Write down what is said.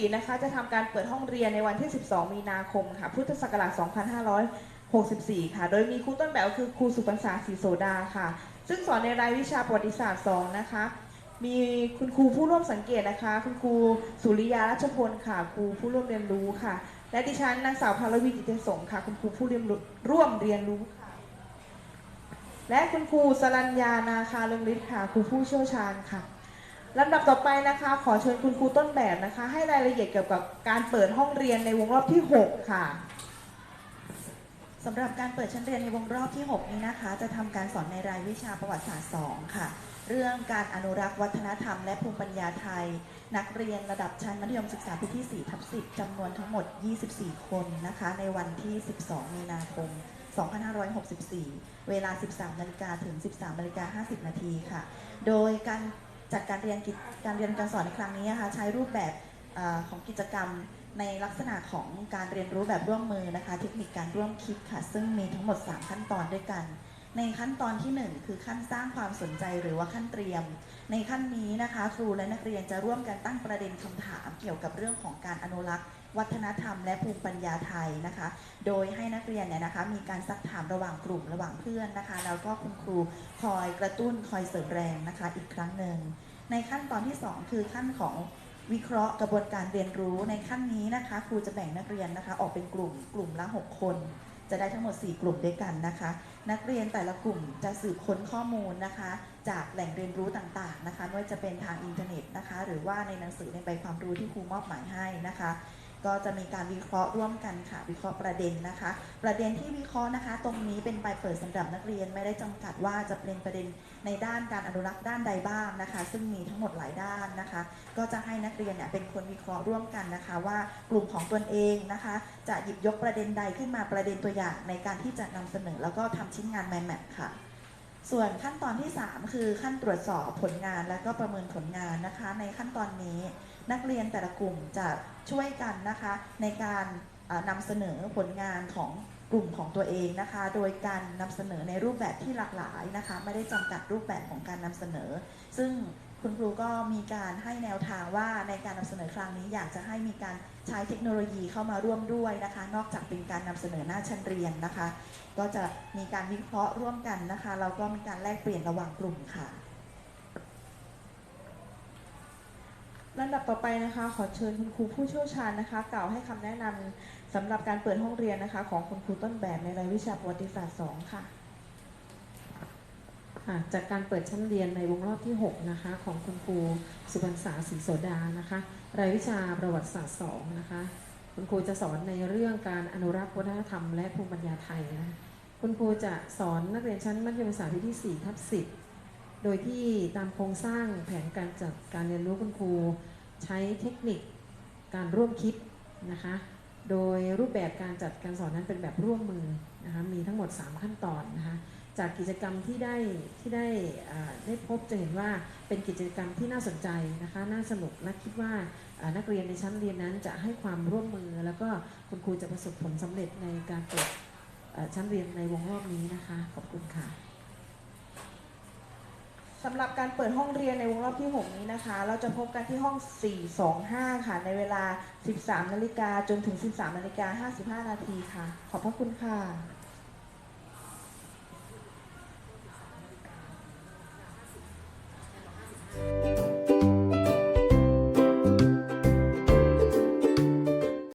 4 นะคะ จะทำการเปิดห้องเรียนในวันที่ 12 มีนาคมค่ะ พุทธศักราช 2564 ค่ะ โดยมีครูต้นแบบคือครูสุพรรษาศรีโสดาค่ะ ซึ่งสอนในรายวิชาประวัติศาสตร์ 2 นะคะ มีคุณครูผู้ร่วมสังเกตนะคะ คุณครูสุริยารัชพลค่ะ ครูผู้ร่วมเรียนรู้ค่ะ และดิฉันนางสาวพารวีจิตเตสงค่ะ คุณครูผู้เรียนรู้ร่วมเรียนรู้ค่ะ และคุณครูสรัญญานาคาเรืองฤทธิ์ค่ะ ครูผู้เชี่ยวชาญค่ะ ลำดับต่อไปนะคะ ขอเชิญคุณครูต้นแบบนะคะ ให้รายละเอียดเกี่ยวกับการเปิดห้องเรียนในวงรอบที่ 6 ค่ะสำหรับการเปิดชั้นเรียนในวงรอบที่ 6 นี้นะคะ จะทำการสอนในรายวิชาประวัติศาสตร์ 2 ค่ะ เรื่องการอนุรักษ์วัฒนธรรมและภูมิปัญญาไทย นักเรียนระดับชั้นมัธยมศึกษาปีที่4ทับ10จำนวนทั้งหมด 24 คนนะคะ ในวันที่ 12 มีนาคม 2564 เวลา 13นาฬิกาถึง 13นาฬิกา50 นาทีค่ะ โดยการ จัดการเรียนกิจการเรียนการสอนในครั้งนี้นะคะใช้รูปแบบอของกิจกรรมในลักษณะของการเรียนรู้แบบร่วมมือนะคะ เทคนิคการร่วมคิดค่ะ ซึ่งมีทั้งหมด 3 ขั้นตอนด้วยกัน ในขั้นตอนทีหนึ่1 คือขั้นสร้างความสนใจหรือว่าขั้นเตรียม ในขั้นนี้นะคะ ครูและนักเรียนจะร่วมกันตั้งประเด็นคำถามเกี่ยวกับเรื่องของการอนุรักษ์ วัฒนธรรมและภูมิปัญญาไทยนะคะ โดยให้นักเรียนเนี่ยนะคะมีการซักถามระหว่างกลุ่มระหว่างเพื่อนนะคะ แล้วก็คุณครูคอยกระตุ้นคอยเสริมแรงนะคะ อีกครั้งหนึ่ง ในขั้นตอนที่ 2 คือขั้นของวิเคราะห์กระบวนการเรียนรู้ในขั้นนี้นะคะ ครูจะแบ่งนักเรียนนะคะ ออกเป็นกลุ่มกลุ่มละ 6 คน จะได้ทั้งหมด 4 กลุ่มด้วยกันนะคะ นักเรียนแต่ละกลุ่มจะสืบค้นข้อมูลนะคะ จากแหล่งเรียนรู้ต่างๆนะคะไม่ว่าจะเป็นทางอินเทอร์เน็ตนะคะ หรือว่าในหนังสือในใบความรู้ที่ครูมอบหมายให้นะคะ ก็จะมีการวิเคราะห์ร่วมกันค่ะ วิเคราะห์ประเด็นนะคะ ประเด็นที่วิเคราะห์นะคะ ตรงนี้เป็นใบเปิดสำหรับนักเรียนไม่ได้จำกัดว่าจะเป็นประเด็นในด้านการอนุรักษ์ด้านใดบ้างนะคะ ซึ่งมีทั้งหมดหลายด้านนะคะ ก็จะให้นักเรียนเนี่ยเป็นคนวิเคราะห์ร่วมกันนะคะ ว่ากลุ่มของตนเองนะคะ จะหยิบยกประเด็นใดขึ้นมาประเด็นตัวอย่างในการที่จะนำเสนอ แล้วก็ทำชิ้นงาน mind map ค่ะ ส่วนขั้นตอนที่ 3 คือขั้นตรวจสอบผลงานและก็ประเมินผลงานนะคะ ในขั้นตอนนี้นักเรียนแต่ละกลุ่มจะช่วยกันนะคะ ในการนำเสนอผลงานของกลุ่มของตัวเองนะคะ โดยการนำเสนอในรูปแบบที่หลากหลายนะคะ ไม่ได้จำกัดรูปแบบของการนำเสนอ ซึ่ง คุณครูก็มีการให้แนวทางว่าในการนำเสนอครั้งนี้อยากจะให้มีการใช้เทคโนโลยีเข้ามาร่วมด้วยนะคะ นอกจากเป็นการนำเสนอหน้าชั้นเรียนนะคะ ก็จะมีการวิเคราะห์ร่วมกันนะคะแล้วก็มีการแลกเปลี่ยนระหว่างกลุ่มค่ะลำดับต่อไปนะคะ ขอเชิญคุณครูผู้เชี่ยวชาญนะคะ กล่าวให้คำแนะนำสำหรับการเปิดห้องเรียนนะคะ ของคุณครูต้นแบบในรายวิชาประวัติศาสตร์ 2 ค่ะ จากการเปิดชั้นเรียนในวงรอบที่ 6 นะคะ ของคุณครูสุพรรษาศรีโสดานะคะ รายวิชาประวัติศาสตร์2นะคะ คุณครูจะสอนในเรื่องการอนุรักษ์วัฒนธรรมและภูมิปัญญาไทยนะคะคุณครูจะสอนนักเรียนชั้นมัธยมศึกษาปีที่4ทับ10 โดยที่ตามโครงสร้างแผนการจัดการเรียนรู้คุณครูใช้เทคนิคการร่วมคิดนะคะ โดยรูปแบบการจัดการสอนนั้นเป็นแบบร่วมมือนะคะ มีทั้งหมด 3 ขั้นตอนนะคะ จากกิจกรรมที่ได้ที่ได้ได้พบจะเห็นว่าเป็นกิจกรรมที่น่าสนใจนะคะน่าสนุกและคิดว่านักเรียนในชั้นเรียนนั้นจะให้ความร่วมมือ แล้วก็คุณครูจะประสบผลสำเร็จในการเปิดชั้นเรียนในวงรอบนี้นะคะขอบคุณค่ะสำหรับการเปิดห้องเรียนในวงรอบที่ 6 นี้นะคะ เราจะพบกันที่ห้อง 425 ค่ะ ในเวลา 13 นาฬิกาจนถึง 13 นาฬิกา 55 นาทีค่ะ ขอบพระคุณค่ะ